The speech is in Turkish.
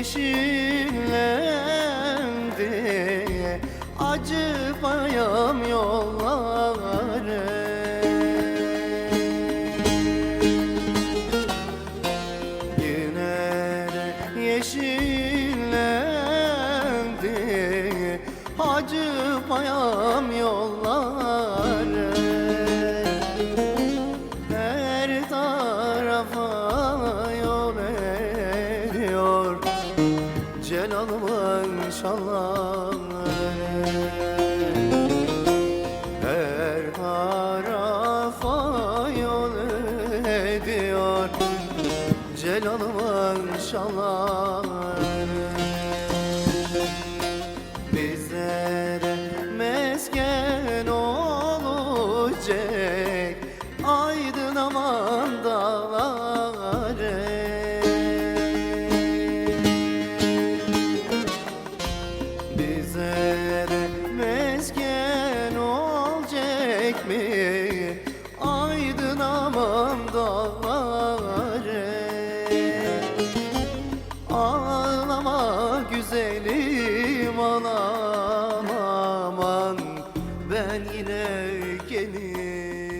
yeşillendi Acımayam yolları. Yine de yeşillendi. Acımayam yolları Celalımın şalları Her tarafa yol ediyor. Celalımın şalları Bizlere mesken olacak. Aydın aman Ağlama güzelim ağlama aman. Ben yine gelirim